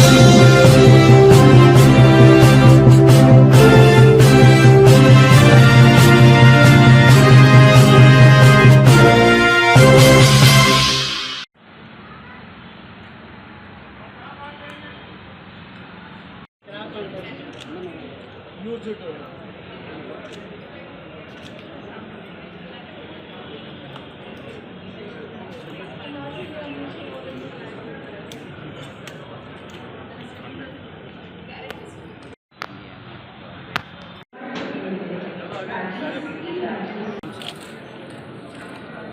Thank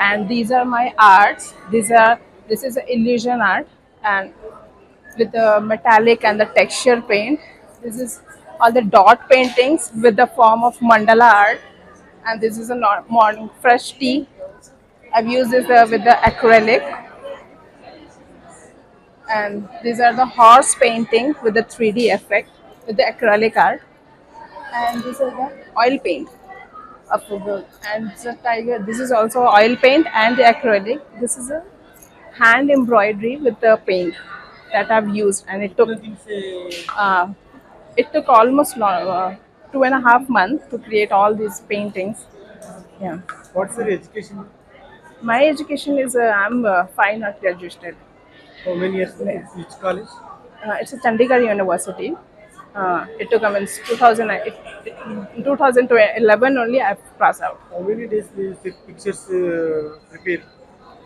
and these are my arts. These are this is illusion art, and with the metallic and the texture paint. This is all the dot paintings with the form of mandala art, and this is a morning fresh tea. I've used this uh, with the acrylic, and these are the horse painting with the 3D effect with the acrylic art and this is the oil paint the and the tiger this is also oil paint and acrylic this is a hand embroidery with the paint that i've used and it took uh, it took almost long, uh, two and a half months to create all these paintings yeah What's your education? my education is uh, i'm uh, fine art graduated How many years? Which college? uh, it's a chandigarh university uh, it took I mean, 2000, it, it, 2011 only I've passed out. How many days these pictures uh, prepare?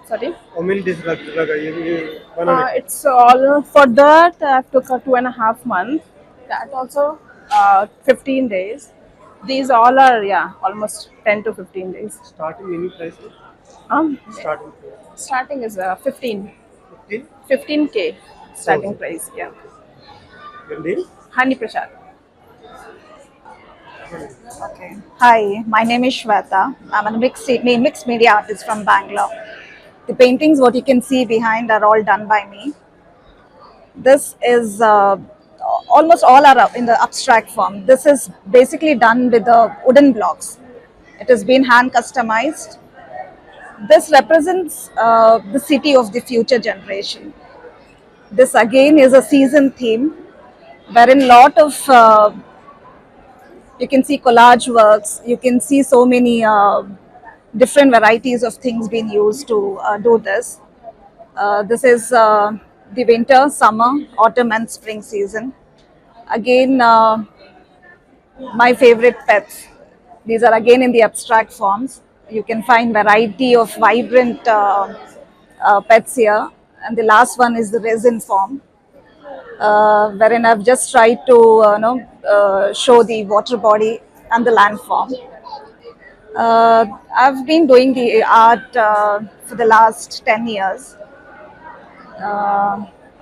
Sorry. How many days lag, laga? You, you, one Uh, it's all for that. I took a two and a half months. That also uh, 15 days. These all are yeah almost 10 to 15 days. starting any price? Um, Starting starting is uh, 15, 15. 15k starting Okay. price. Yeah. Your name? Hani Prasad. Okay. Hi, my name is Shweta. I'm a mixed, mixed media artist from Bangalore. The paintings, what you can see behind, are all done by me. This is uh, almost all are in the abstract form. This is basically done with the wooden blocks. It has been hand customized. This represents uh, the city of the future generation. This again is a season theme, wherein a lot of uh, you can see collage works you can see so many uh, different varieties of things being used to uh, do this. Uh, this is uh, the winter summer autumn and spring season. Again uh, my favorite pets. These are again in the abstract forms. You can find variety of vibrant uh, uh, pets here. And the last one is the resin form uh, wherein I've just tried to uh, you know uh, show the water body and the landform. I've been doing the art for the last 10 years.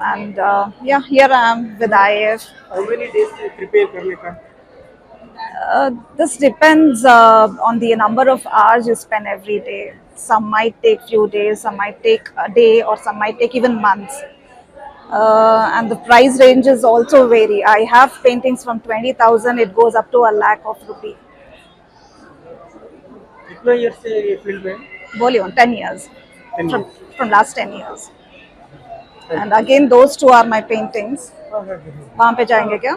and yeah, here I am with IF. How many days do you prepare for Uh, this depends uh, on the number of hours you spend every day. Some might take few days, some might take a day, or some might take even months Uh, and the price ranges also vary. I have paintings from 20,000, it goes up to a lakh of rupee. कितना years से ये field में? Volume, 10 years. 10 From, years. from last 10 years. And again, those two are my paintings. वहाँ पे जाएंगे क्या?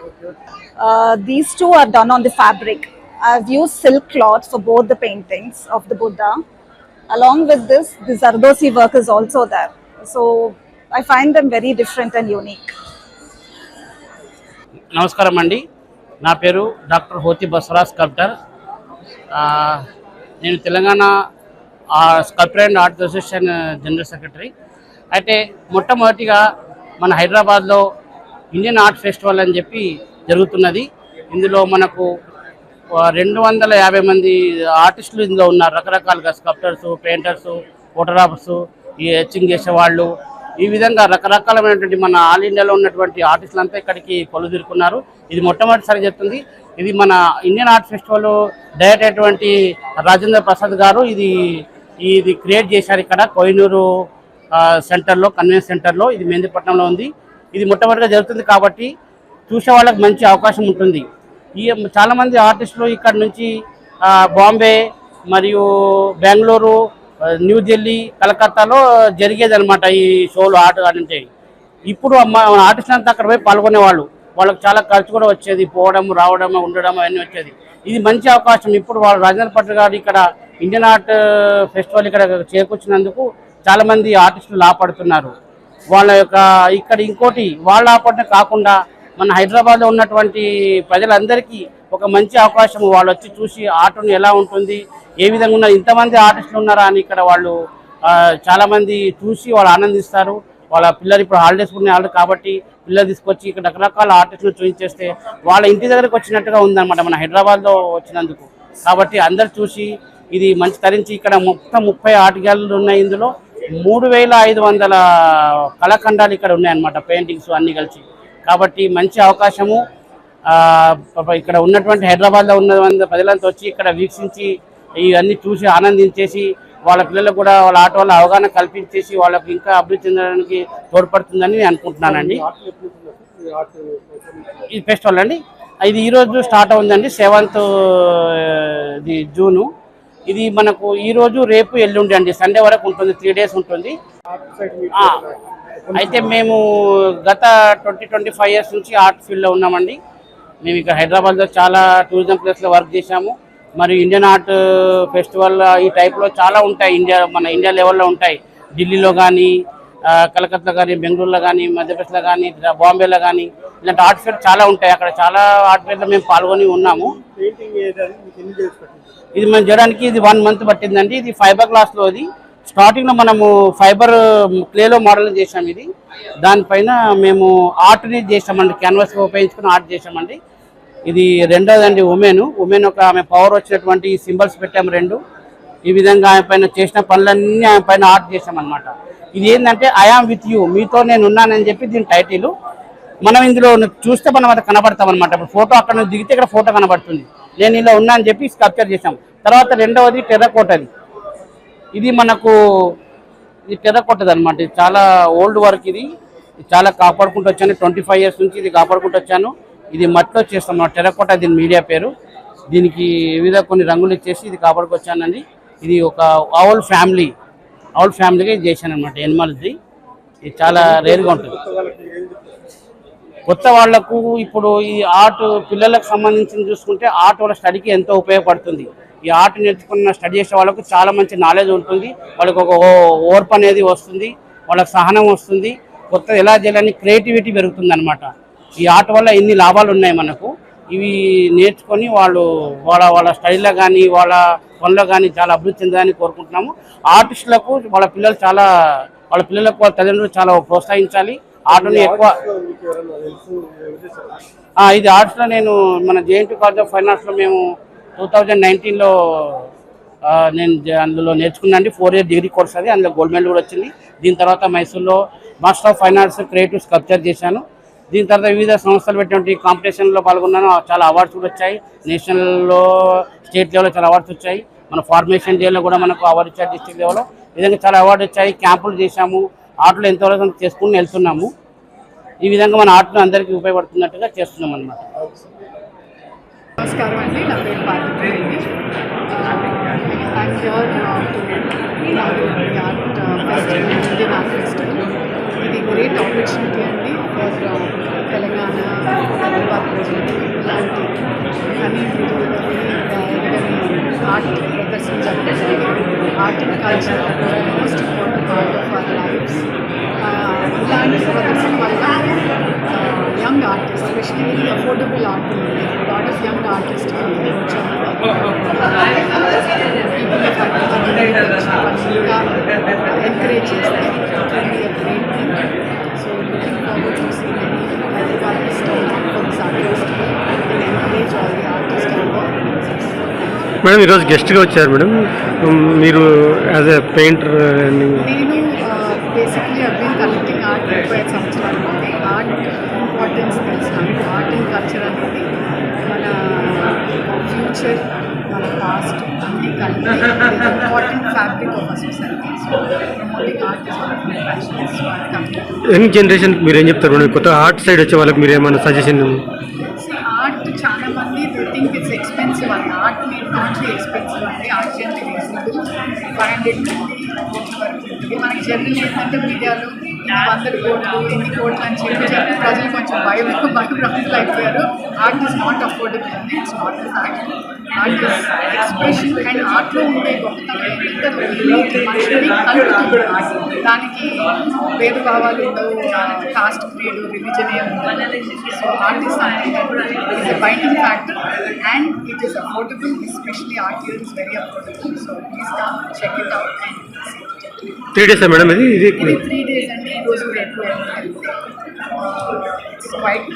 Uh, these two are done on the fabric. I've used silk cloth for both the paintings of the Buddha. Along with this, the Zardosi work is also there. So I find them very different and unique నమస్కారం అండి. నా పేరు doctor Hoti Basavaraj sculptor. నేను Telangana sculptor and art association general secretary. అయితే మొట్టమొదటిగా మన హైదరాబాద్లో Indian art festival అని చెప్పి జరుగుతున్నది. ఇందులో మనకు రెండు వందల యాభై మంది ఆర్టిస్టులు ఇందులో ఉన్నారు. రకరకాలుగా స్కల్ప్టర్స్ పెయింటర్స్ ఫోటోగ్రాఫర్స్ ఈ ఎచ్చింగ్ చేసేవాళ్ళు ఈ విధంగా రకరకాలమైనటువంటి మన ఆల్ ఇండియాలో ఉన్నటువంటి ఆర్టిస్టులు అంతా ఇక్కడికి కొలుదిరుకున్నారు ఇది మొట్టమొదటిసారి చెప్తుంది. ఇది మన ఇండియన్ ఆర్ట్ ఫెస్టివల్ డైరెక్ట్ అయినటువంటి రాజేంద్ర ప్రసాద్ గారు ఇది ఇది క్రియేట్ చేశారు ఇక్కడ కోయినూరు సెంటర్లో కన్వెన్స్ సెంటర్లో. ఇది మెహందీపట్నంలో ఉంది. ఇది మొట్టమొదటిగా జరుగుతుంది కాబట్టి చూసే వాళ్ళకి మంచి అవకాశం ఉంటుంది. ఈ చాలామంది ఆర్టిస్టులు ఇక్కడ నుంచి బాంబే మరియు బెంగళూరు న్యూఢిల్లీ కలకత్తాలో జరిగేదనమాట ఈ షోలు ఆట అంటే ఇప్పుడు అమ్మ ఆర్టిస్ట్ అంతా అక్కడ పోయి పాల్గొనేవాళ్ళు. వాళ్ళకి చాలా ఖర్చు కూడా వచ్చేది పోవడం రావడం ఉండడం అవన్నీ వచ్చేది. ఇది మంచి అవకాశం. ఇప్పుడు వాళ్ళు రాజేంద్ర పట్ల గారు ఇక్కడ ఇండియన్ ఆర్ట్ ఫెస్టివల్ ఇక్కడ చేకూర్చినందుకు చాలామంది ఆర్టిస్టులు లాపడుతున్నారు. వాళ్ళ యొక్క ఇక్కడ ఇంకోటి వాళ్ళ ఆపడమే కాకుండా మన హైదరాబాద్లో ఉన్నటువంటి ప్రజలందరికీ ఒక మంచి అవకాశం వాళ్ళు వచ్చి చూసి ఆటను ఎలా ఉంటుంది ఏ విధంగా ఉన్నారు ఇంతమంది ఆర్టిస్టులు ఉన్నారా అని ఇక్కడ వాళ్ళు చాలామంది చాలా మంది చూసి వాళ్ళు ఆనందిస్తారు. వాళ్ళ పిల్లలు ఇప్పుడు హాలిడేస్ ఉన్నాయి ఆల్రెడీ కాబట్టి పిల్లలు తీసుకొచ్చి ఇక్కడ రకరకాల ఆర్టిస్టులు చూపించేస్తే వాళ్ళ ఇంటి దగ్గరకు వచ్చినట్టుగా ఉందన్నమాట మన హైదరాబాద్లో వచ్చినందుకు. కాబట్టి అందరు చూసి ఇది మంచి తరించి ఇక్కడ మొత్తం ముప్పై ఆర్ట్ గ్యాలరీలు ఉన్నాయి ఇందులో. మూడు వేల ఐదు వందల కళాఖండాలు ఇక్కడ ఉన్నాయన్నమాట పెయింటింగ్స్ అన్నీ కలిసి. కాబట్టి మంచి అవకాశము. ఇక్కడ ఉన్నటువంటి హైదరాబాద్లో ఉన్న ప్రజలంతా వచ్చి ఇక్కడ వీక్షించి ఇవన్నీ చూసి ఆనందించేసి వాళ్ళ పిల్లలకు కూడా వాళ్ళ ఆట వల్ల అవగాహన కల్పించేసి వాళ్ళకి ఇంకా అభివృద్ధి చెందడానికి తోడ్పడుతుందని నేను అనుకుంటున్నానండి. ఈ ఫెస్టివల్ అండి. ఇది ఈరోజు స్టార్ట్ అవుందండి సెవెంత్ ఇది జూను. ఇది మనకు ఈరోజు రేపు ఎల్లుండి అండి. సండే వరకు ఉంటుంది. త్రీ డేస్ ఉంటుంది. అయితే మేము గత ట్వంటీ ట్వంటీ ఫైవ్ ఇయర్స్ నుంచి ఆర్ట్ ఫీల్డ్లో ఉన్నామండి. మేము ఇక్కడ హైదరాబాద్లో చాలా టూరిజం ప్లేస్లో వర్క్ చేశాము. మరి ఇండియన్ ఆర్ట్ ఫెస్టివల్ ఈ టైప్లో చాలా ఉంటాయి. ఇండియా మన ఇండియా లెవెల్లో ఉంటాయి. ఢిల్లీలో కానీ కలకత్తాలో కానీ బెంగళూరులో కానీ మధ్యప్రదేశ్లో కానీ బాంబేలో కానీ ఇలాంటి ఆర్ట్ ఫేర్ చాలా ఉంటాయి. అక్కడ చాలా ఆర్ట్ ఫేర్లో మేము పాల్గొని ఉన్నాము. ఇది మనం చేయడానికి ఇది వన్ మంత్ పట్టిందండి. ఇది ఫైబర్ గ్లాస్లో ఇది స్టార్టింగ్లో మనము ఫైబర్ క్లేలో మోడల్ చేసాం ఇది. దానిపైన మేము ఆర్ట్ని చేసామండి క్యాన్వాస్ ఉపయోగించుకుని ఆర్ట్ చేసామండి ఇది రెండోదండి ఉమెన్. ఉమెన్ ఒక ఆమె పవర్ వచ్చినటువంటి సింబల్స్ పెట్టాము రెండు. ఈ విధంగా ఆమె పైన చేసిన పనులన్నీ ఆమె పైన ఆర్ట్ చేసామన్నమాట ఇది ఏంటంటే ఐఆమ్ విత్ యూ మీతో నేను ఉన్నానని చెప్పి దీని టైటిల్. మనం ఇందులో చూస్తే మనం అది కనబడతాం అనమాట ఇప్పుడు ఫోటో అక్కడ నుంచి దిగితే ఇక్కడ ఫోటో కనబడుతుంది. నేను ఇలా ఉన్నా అని చెప్పి స్కల్ప్చర్ చేసాం తర్వాత రెండవది టెర్రకోటది. ఇది మనకు ఇది టెర్రకోటది అనమాట ఇది చాలా ఓల్డ్ వర్క్ ఇది. చాలా కాపాడుకుంటూ వచ్చాను. ట్వంటీ ఫైవ్ ఇయర్స్ నుంచి ఇది కాపాడుకుంటూ వచ్చాను. ఇది మట్టిలో చేస్తాం టెర్రకోట దీని మీడియా పేరు. దీనికి వివిధ కొన్ని రంగులు ఇచ్చేసి ఇది కాపాడుకొచ్చానండి. ఇది ఒక ఆవుల్ ఫ్యామిలీ. ఆవుల్ ఫ్యామిలీగా ఇది చేశాను అనమాట ఎనిమల్ది ఇది చాలా రేర్గా ఉంటుంది. కొత్త వాళ్ళకు ఇప్పుడు ఈ ఆర్ట్ పిల్లలకు సంబంధించి చూసుకుంటే ఆర్ట్ వాళ్ళ స్టడీకి ఎంతో ఉపయోగపడుతుంది. ఈ ఆర్ట్ నేర్చుకున్న స్టడీ చేసే వాళ్ళకు చాలా మంచి నాలెడ్జ్ ఉంటుంది. వాళ్ళకి ఒక ఓర్పు అనేది వస్తుంది. వాళ్ళకి సహనం వస్తుంది. కొత్త ఎలా చేయాలని క్రియేటివిటీ పెరుగుతుంది అనమాట ఈ ఆర్ట్ వల్ల ఎన్ని లాభాలు ఉన్నాయి మనకు? ఇవి నేర్చుకొని వాళ్ళు వాళ్ళ వాళ్ళ స్టడీలో కానీ వాళ్ళ పనుల్లో కానీ చాలా అభివృద్ధి చెందాలని కోరుకుంటున్నాము. ఆర్టిస్టులకు వాళ్ళ పిల్లలు చాలా వాళ్ళ పిల్లలకు వాళ్ళ తల్లిదండ్రులు చాలా ప్రోత్సహించాలి. ఆర్ట్ని ఎక్కువ ఇది ఆర్ట్స్లో నేను మన జేఎన్టీ కాలేజ్ ఆఫ్ ఫైనాన్స్లో మేము టూ థౌజండ్ నైన్టీన్లో నేను అందులో నేర్చుకున్నాను ఫోర్ ఇయర్ డిగ్రీ కోర్స్ అది. అందులో గోల్డ్ మెడల్ కూడా వచ్చింది. దీని తర్వాత మైసూర్లో master of fine arts creative sculpture చేశాను. దీని తర్వాత వివిధ సంస్థలు పెట్టినటువంటి కాంపిటీషన్లో పాల్గొన్నాను. చాలా అవార్డ్స్ కూడా వచ్చాయి. నేషనల్లో స్టేట్ లెవెల్లో చాలా అవార్డ్స్ వచ్చాయి. మన ఫార్మేషన్ డేలో కూడా మనకు అవార్డు ఇచ్చారు డిస్ట్రిక్ట్ లెవెల్లో విధంగా చాలా అవార్డు వచ్చాయి. క్యాంపులు చేశాము. ఆటలు ఎంతవరకు చేసుకుని వెళ్తున్నాము. ఈ విధంగా మన ఆటలు అందరికీ ఉపయోగపడుతున్నట్టుగా చేస్తున్నాం అనమాట నమస్కారం అండి. నా పేరు Parvathi Reddy I'm art festival Indian art ఇది గ్రేట్ ఆపర్చునిటీ అండి ఫర్ తెలంగాణ హైదరాబాద్ ప్రజలకి ఇలాంటి కానీ ఆర్ట్ ప్రదర్శించాలి. Art and culture most important part of our lives ఇలాంటి ప్రదర్శన వల్ల young affordable art artist encourage artist madam ఈరోజు గెస్ట్గా వచ్చారు మేడం. మీరు యాజ్ ఎ పెయింటర్ నేను బేసిక్లీ ఐ బీన్ కలెక్టింగ్ ఐదు సంవత్సరాల యంగ్ జనరేషన్ మీరు ఏం చెప్తారు? కొత్త ఆర్ట్ సైడ్ వచ్చే వాళ్ళకి మీరు ఏమైనా సజెషన్ ఆర్ట్ చాలా మంది థింక్ ఇట్స్ ఎక్స్పెన్సివ్ అని ఆర్ట్ మీరు నాట్ ఎక్స్పెన్సివ్ అండి ఆర్ట్ రీజనబుల్ ఫైవ్ హండ్రెడ్ వరకు మనకి జనరల్ ఏంటంటే మీడియాలో వందల కోట్లు ఎన్ని కోట్లు అని చెప్పి చెప్పి ప్రజలు కొంచెం భయం భయభ్రాంతులు అయిపోయారు. ఆర్ట్ ఇస్ నాట్ అఫోర్డబుల్ అండి it's not fact art is expression and ఆర్ట్లో ఉండే గొప్పతనం దానికి అది మనుషుల్ని దానికి భేదభావాలు ఉండవు కాస్ట్ గ్రేడ్ రిలీజన్ ఏ ఉండదు. So art is is a binding factor and it is affordable especially art year is very affordable so please come check it out and three డేసా మేడం ఇది ఇది ఇది త్రీ డేస్ అండి ఈ రోజు రేపు ఇట్స్ క్వైట్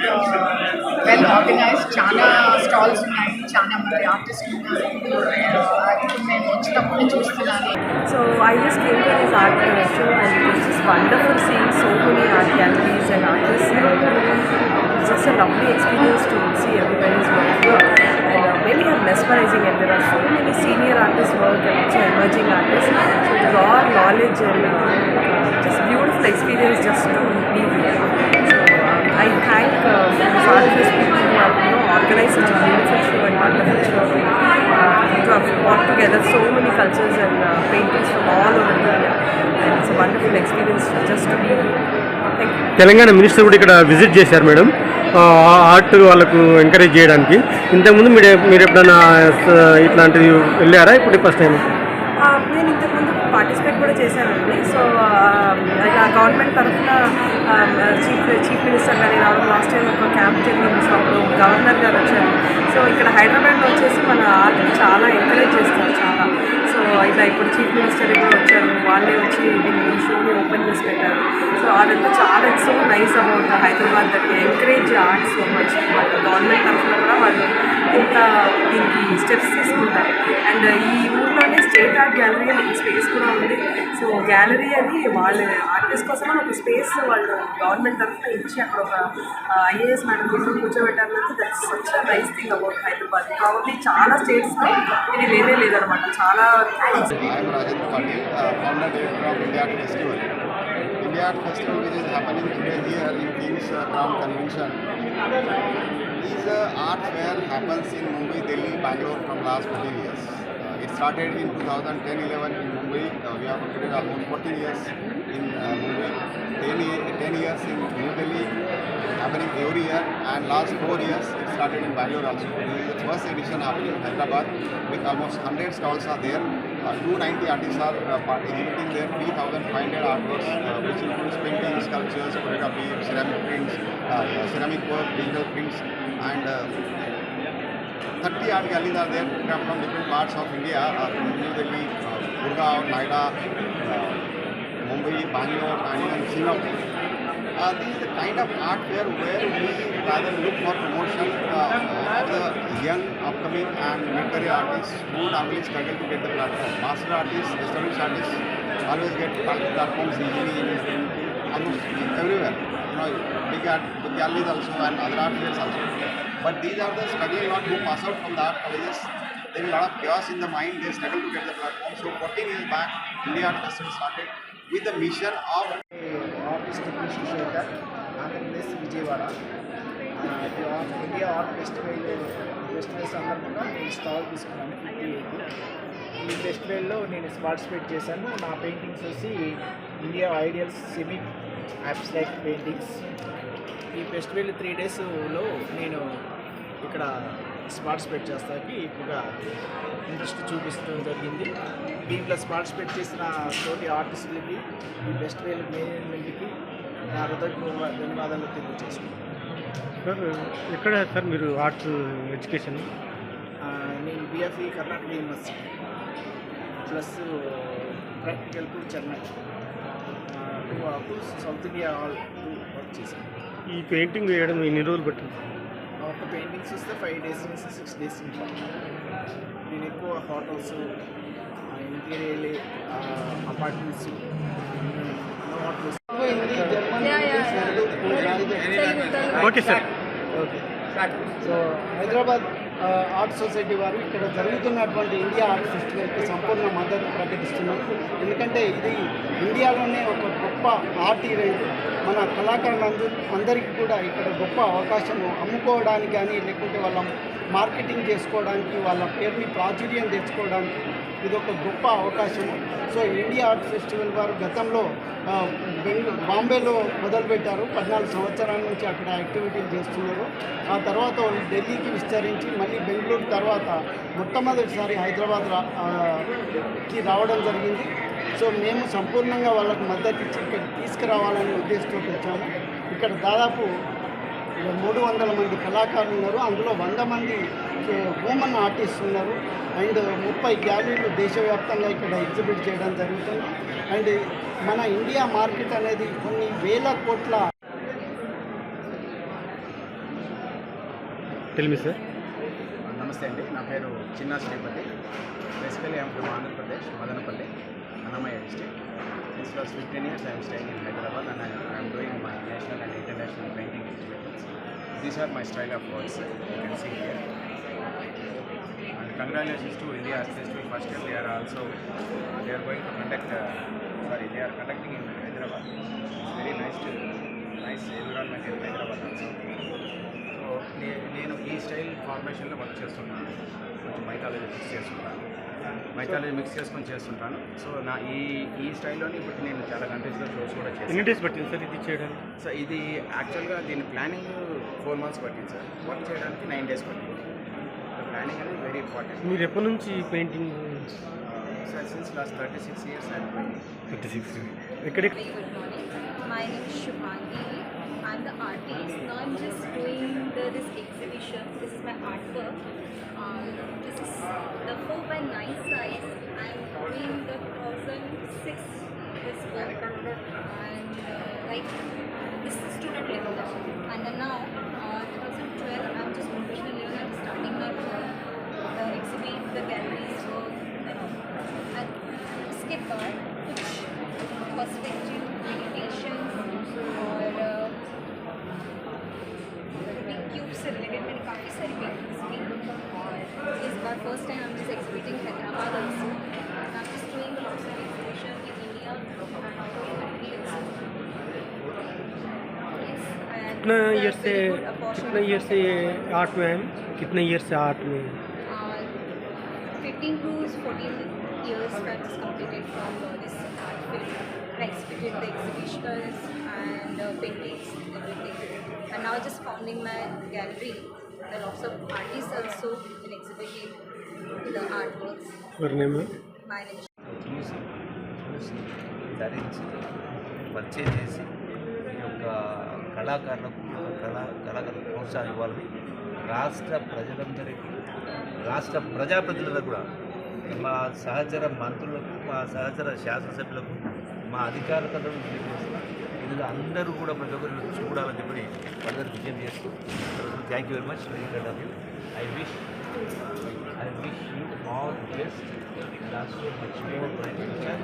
వెల్ ఆర్గనైజ్ చాలా stalls ఉన్నాయి చాలా మంది ఆర్టిస్టులు ఉన్నారు ఇప్పుడు మేము వచ్చినప్పుడు చూస్తున్నాను So I just came to this art show and it was just wonderful seeing cultures and uh, paintings from all over India. And it's a wonderful experience just to be here. Telangana minister కూడా ఇక్కడ visit చేశారు madam. Art వాళ్ళకు encourage చేయడానికి. ఇంతకుముందు మీరు మీరు ఎప్పుడైనా ఇట్లాంటివి వెళ్ళారా? ఇప్పుడు ఫస్ట్ టైం నేను ఇంతకుముందు పార్టిసిపేట్ కూడా చేశానండి. సో ఇలా గవర్నమెంట్ తరఫున చీఫ్ చీఫ్ మినిస్టర్ గారి రావడం లాస్ట్ టైం ఒక క్యాంప్ జరిగింది. సో అప్పుడు గవర్నర్ గారు వచ్చారు. సో ఇక్కడ హైదరాబాద్లో వచ్చేసి మన ఆర్ట్ని చాలా ఎంకరేజ్ చేస్తారు చాలా. సో ఇలా ఇప్పుడు చీఫ్ మినిస్టర్ కూడా వచ్చారు? వాళ్ళే వచ్చి దీన్ని షోని ఓపెన్ చేసి పెట్టారు. సో అదంతా చాలా it's so nice about Hyderabad that encourage art so much. వాళ్ళ గవర్నమెంట్ తరఫున కూడా వాళ్ళు ఇంత దీనికి స్టెప్స్ తీసుకుంటారు. అండ్ ఈ ఊర్లోనే స్టేట్ ఆర్ట్ గ్యాలరీ అని స్పేస్ సో గ్యాలరీ అని వాళ్ళ ఆర్టిస్ట్ కోసం ఒక స్పేస్ వాళ్ళు గవర్నమెంట్ తరఫున ఇచ్చి అక్కడ ఒక ఐఏఎస్ మేడం కోసం కూర్చోబెట్టారంటే that's such nice thing about Hyderabad probably చాలా స్టేట్స్లో ఇది లేనే లేదనమాట చాలా thanks I am Rajendra Patil, uh, founder director of India Art Festival. India Art Festival, which is happening today here in King's uh, Crown Convention, is a art fair happens in Mumbai, Delhi, Bangalore from last 14 years. Uh, it started in 2010-11 in Mumbai. Uh, we have completed almost 14 years in uh, Mumbai, 10, ye- 10 years in New Delhi, happening every year, and last four years it started in Bangalore also. This is the first edition happening in Hyderabad with almost 100 stalls are there. Uh, 290 artists are uh, part- exhibiting there, 3,500 artworks, uh, which includes paintings, sculptures, photography, ceramic prints, uh, ceramic work, digital prints, and uh, 30 art galleries are there from from different parts of India, uh, New Delhi, uh, Mumbai, Bangalore, and even Singapore. Uh, this is the kind of art fair where we rather look for promotion uh, of the young, upcoming, and mid-career artists who normally struggle to get the platform. Master artists, established artists always get platforms easily in almost everywhere. You know, big art, big galleries also, and other art fairs also. But these are the struggling one who pass out from the art colleges. There is a lot of chaos in the mind. They struggle to get the platform. So 14 years back, India Art Festival started with the mission of Artist Appreciator, Shekhar Andhra Pradesh Vijayawada ఆ, ఇది art India art festival festival సందర్భంగా నేను stall తీసుకున్నాను fifty eight ఈ ఫెస్టివల్లో నేను participate చేశాను నా paintings వచ్చి India ideals semi abstract paintings ఈ ఫెస్టివల్ త్రీ డేస్లో నేను ఇక్కడ పార్టిసిపేట్ చేస్తానికి ఎక్కువగా ఇంట్రెస్ట్ చూపిస్తూ జరిగింది. దీంట్లో పార్టిసిపేట్ చేసిన తోటి ఆర్టిస్టులకి ఈ ఫెస్టివల్ మేనేజ్మెంట్కి నా హృదయ ధన్యవాదాలు తెలియజేసుకుంటాను సార్ ఎక్కడ సార్ మీరు ఆర్ట్స్ ఎడ్యుకేషన్ నేను BFE Karnataka university plus practical to Chennai too south India all too work చేశాను. ఈ పెయింటింగ్ వేయడం ఎన్ని రోజులు పట్టింది? ఒక పెయింటింగ్స్ వస్తే ఫైవ్ డేస్ నుంచి సిక్స్ డేస్ ఇంకా నేను ఎక్కువ hotels interior apartments okay sir okay so Hyderabad art society వారు ఇక్కడ జరుగుతున్నటువంటి ఇండియా ఆర్ట్ ఫెస్టివల్కి సంపూర్ణ మద్దతు ప్రకటిస్తున్నారు. ఎందుకంటే ఇది ఇండియాలోనే ఒక గొప్ప ఆర్ట్ ఈవెంట్. మన కళాకారులందరూ అందరికీ కూడా ఇక్కడ గొప్ప అవకాశము అమ్ముకోవడానికి కానీ లేకుంటే వాళ్ళ మార్కెటింగ్ చేసుకోవడానికి వాళ్ళ పేరుని ప్రాచుర్యం తెచ్చుకోవడానికి ఇది ఒక గొప్ప అవకాశము. సో ఇండియా ఆర్ట్ ఫెస్టివల్ వారు గతంలో బెంగళూరు బాంబేలో మొదలుపెట్టారు. పద్నాలుగు సంవత్సరాల నుంచి అక్కడ యాక్టివిటీలు చేస్తున్నారు. ఆ తర్వాత వాళ్ళు ఢిల్లీకి విస్తరించి మళ్ళీ బెంగళూరు తర్వాత మొట్టమొదటిసారి హైదరాబాద్ రాకి కి రావడం జరిగింది. సో మేము సంపూర్ణంగా వాళ్ళకు మద్దతు ఇచ్చి ఇక్కడ తీసుకురావాలనే ఉద్దేశంతో వచ్చాము. ఇక్కడ దాదాపు మూడు వందల మంది కళాకారులు ఉన్నారు. అందులో వంద మంది హ్యూమన్ ఆర్టిస్ట్ ఉన్నారు. అండ్ ముప్పై గ్యాలరీలు దేశవ్యాప్తంగా ఇక్కడ ఎగ్జిబిట్ చేయడం జరుగుతుంది. అండ్ మన ఇండియా మార్కెట్ అనేది కొన్ని వేల కోట్ల టెల్ మీ సార్ నమస్తే అండి. నా పేరు Chinna Sripathi. Basically I'm from Andhra Pradesh Madanapalle Annamayya since last fifteen years I'm staying in Hyderabad and I'm doing my national and international painting exhibitions these are my style of works you can see here and congratulations to India first festival first are also they also going to conduct uh, sorry they are are in Hyderabad. Hyderabad very nice nice nice environment Hyderabad Hyderabad so నేను ఈ style ఫార్మేషన్లో work చేస్తున్నాను. కొంచెం mythology fix చేస్తున్నాను mythology mix చేసుకొని చేస్తుంటాను. So నా ఈ ఈ స్టైల్లోని ఇప్పుడు నేను చాలా కంట్రీస్లో షోస్ కూడా ఎన్ని చేశాను డేస్ పట్టింది సార్ ఇది చేయడానికి? సో ఇది యాక్చువల్గా దీని ప్లానింగ్ ఫోర్ మంత్స్ పట్టింది సార్. వర్క్ చేయడానికి నైన్ డేస్ పట్టింది. ప్లానింగ్ అనేది వెరీ ఇంపార్టెంట్. మీరు ఎప్పటి నుంచి painting sir since last thirty six years and fifty six morning. The artist. Now I'm just doing the, this exhibition. This is my artwork. Um, this is the 4 by 9 size. I'm doing the 2006 this work and uh, like this is student level कितना year से कितना year से ये art में है कितने year से art में है? Fifteen to fourteen years that is completed from uh, this art field. I exhibited the exhibitions and uh, paintings, everything. And now just founding my gallery. There are lots of artists also in exhibiting the artworks. your name है My name is చూసి చూసి ధరించి పరిచయం చేసి ఈ యొక్క కళాకారులకు కళా కళాకారులకు ప్రోత్సాహం ఇవ్వాలని రాష్ట్ర ప్రజలందరికీ రాష్ట్ర ప్రజాప్రతినిధులకు కూడా మా సహచర మంత్రులకు మా సహచర శాసనసభ్యులకు మా అధికారులకు తెలియజేస్తున్నా. ఇందులో అందరూ కూడా ప్రతి ఒక్కరు చూడాలని చెప్పి వాళ్ళందరూ విజయం చేస్తూ thank you very much very great I wish I wish you all the best. And also much more bright future.